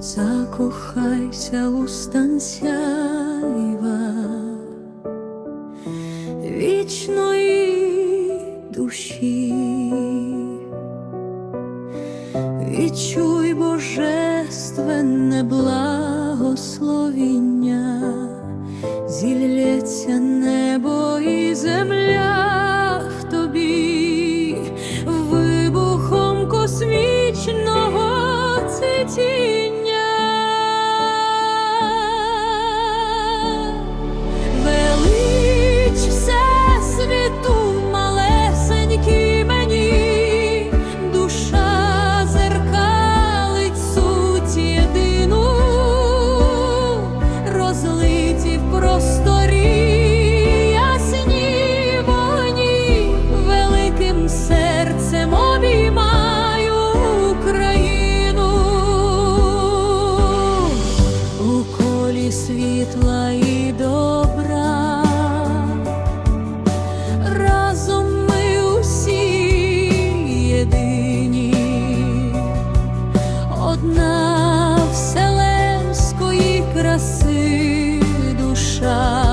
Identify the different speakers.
Speaker 1: закохайся у станцяйва вічної душі, відчуй божественне благословіння, зілється небо і земля. одна вселенської краси душа.